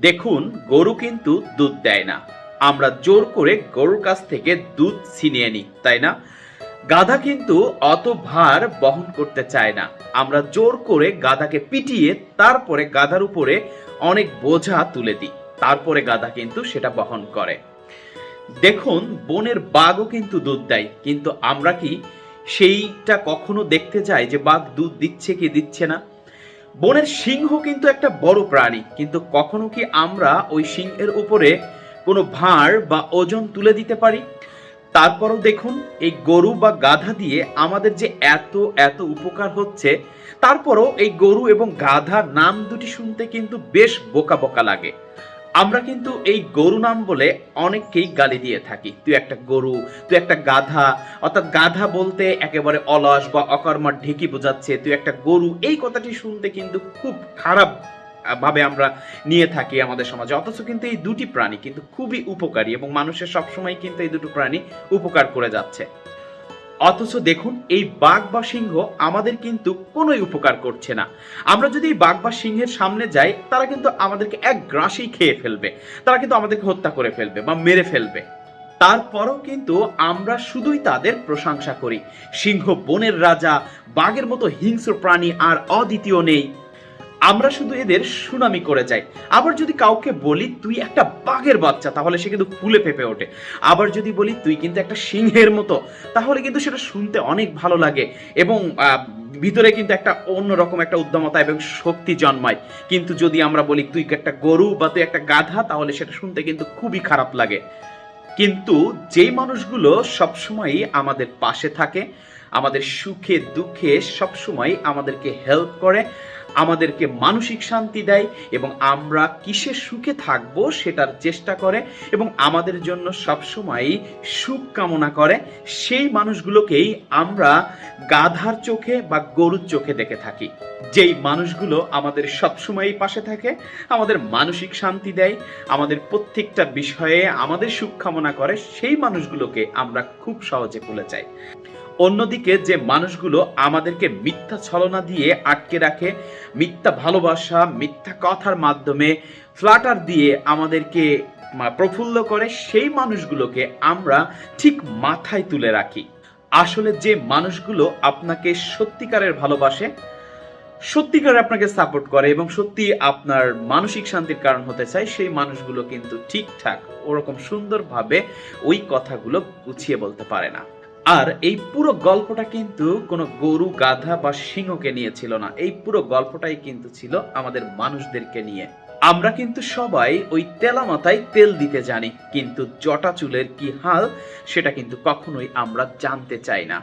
দেখুন, গরু কিন্তু দুধ দেয় না। আমরা জোর করে গরুর কাছ থেকে দুধ ছিনিয়ে নিই, তাই না? গাধা কিন্তু অত ভার বহন করতে চায় না। আমরা জোর করে গাধাকে পিটিয়ে তারপরে গাধার উপরে অনেক বোঝা তুলে দিই। তারপরে গাধা কিন্তু সেটা বহন করে। দেখুন, বনের বাঘও কিন্তু দুধ দেয়। কিন্তু আমরা কি সেইটা কখনো দেখতে যাই যে বাঘ দুধ দিচ্ছে কি দিচ্ছে না? বনের সিংহ কিন্তু একটা বড় প্রাণী। কিন্তু কখনো কি আমরা ওই সিংহের উপরে কোনো ভার বা ওজন তুলে দিতে পারি? তারপরও দেখুন, এই গরু বা গাধা দিয়ে আমাদের যে এত এত উপকার হচ্ছে, তারপরও এই গরু এবং গাধা নাম দুটি শুনতে কিন্তু বেশ বোকা বোকা লাগে। আমরা কিন্তু এই গরু নাম বলে অনেককেই গালি দিয়ে থাকি। তুই একটা গরু, তুই একটা গাধা, অর্থাৎ গাধা বলতে একেবারে অলস বা অকর্মার ঢেকি বোঝাচ্ছে, তুই একটা গরু, এই কথাটি শুনতে কিন্তু খুব খারাপ ভাবে আমরা নিয়ে থাকি আমাদের সমাজে। অথচ কিন্তু এই দুটি প্রাণী কিন্তু খুবই উপকারী এবং মানুষের সবসময় কিন্তু এই দুটো প্রাণী উপকার করে যাচ্ছে। অথচ দেখুন, এই বাঘ বা সিংহ আমাদের কিন্তু কোনোই উপকার করছে না। আমরা যদি বাঘ বা সিংহের সামনে যাই, তারা কিন্তু আমাদেরকে এক গ্রাসেই খেয়ে ফেলবে। তারা কিন্তু আমাদেরকে হত্যা করে ফেলবে বা মেরে ফেলবে। তারপরও কিন্তু আমরা শুধুই তাদের প্রশংসা করি। সিংহ বনের রাজা, বাঘের মতো হিংস্র প্রাণী আর অদ্বিতীয় নেই। আমরা শুধু এদের সুনামি করে যাই। আবার যদি কাউকে বলি, তুই একটা বাঘের বাচ্চা, তাহলে সে কিন্তু ফুলে ফেপে ওঠে। আবার যদি বলি, তুই কিন্তু একটা সিংহের মতো, তাহলে কিন্তু সেটা শুনতে অনেক ভালো লাগে এবং ভিতরে কিন্তু একটা অন্যরকম একটা উদ্যমতা এবং শক্তি জন্মায়। কিন্তু যদি আমরা বলি, তুই একটা গরু বা তুই একটা গাধা, তাহলে সেটা শুনতে কিন্তু খুবই খারাপ লাগে। কিন্তু যেই মানুষগুলো সবসময়ই আমাদের পাশে থাকে আমাদের সুখে দুঃখে সবসময় আমাদেরকে হেল্প করে, আমাদেরকে মানসিক শান্তি দেয় এবং আমরা কিসের সুখে থাকব সেটার চেষ্টা করে এবং আমাদের জন্য সবসময় সুখ কামনা করে, সেই মানুষগুলোকেই আমরা গাধার চোখে বা গরুর চোখে দেখে থাকি। যেই মানুষগুলো আমাদের সবসময়ই পাশে থাকে, আমাদের মানসিক শান্তি দেয়, আমাদের প্রত্যেকটা বিষয়ে আমাদের সুখ কামনা করে, সেই মানুষগুলোকে আমরা খুব সহজে ভুলে যাই। অন্যদিকে যে মানুষগুলো আমাদেরকে মিথ্যা ছলনা দিয়ে আটকে রাখে, মিথ্যা ভালোবাসা, মিথ্যা কথার মাধ্যমে ফ্লাটার দিয়ে আমাদেরকে প্রফুল্ল করে, সেই মানুষগুলোকে আমরা ঠিক মাথায় তুলে রাখি। আসলে যে মানুষগুলো আপনাকে সত্যিকারের ভালোবাসে, সত্যিকার আপনাকে সাপোর্ট করে এবং সত্যি আপনার মানসিক শান্তির কারণ হতে চায়, সেই মানুষগুলো কিন্তু ঠিকঠাক, ওরকম সুন্দরভাবে ওই কথাগুলো গুছিয়ে বলতে পারে না। আর এই পুরো গল্পটা কিন্তু কোনো গরু, গাধা বা সিংহকে নিয়ে ছিল না। এই পুরো গল্পটাই কিন্তু ছিল আমাদের মানুষদেরকে নিয়ে। আমরা কিন্তু সবাই ওই তেলা মাথায় তেল দিতে জানি, কিন্তু জটা চুলের কি হাল সেটা কিন্তু কখনোই আমরা জানতে চাই না।